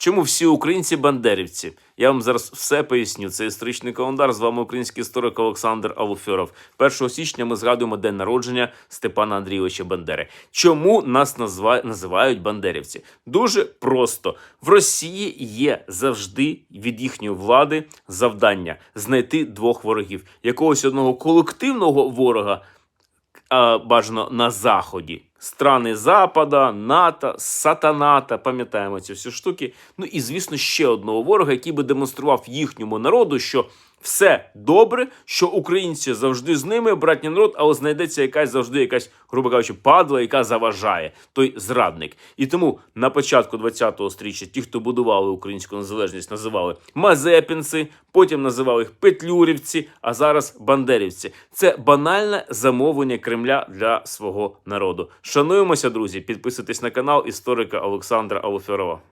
Чому всі українці бандерівці? Я вам зараз все поясню. Це історичний календар. З вами український історик Олександр Алуфьоров. 1 січня ми згадуємо день народження Степана Андрійовича Бандери. Чому нас назва... називають бандерівці? Дуже просто в Росії є завжди від їхньої влади завдання знайти двох ворогів, якогось одного колективного ворога а, бажано на заході. Страни Запада, НАТО, Сатаната, пам'ятаємо ці всі штуки. Ну і звісно, ще одного ворога, який би демонстрував їхньому народу, що все добре, що українці завжди з ними, братній народ, але знайдеться якась завжди якась, грубо кажучи, падла, яка заважає, той зрадник. І тому на початку 20-го стріччя ті, хто будували українську незалежність, називали Мазепінці, потім називали їх Петлюрівці, а зараз Бандерівці. Це банальне замовлення Кремля для свого народу. Шануємося, друзі. Підписуйтесь на канал історика Олександра Алуферова.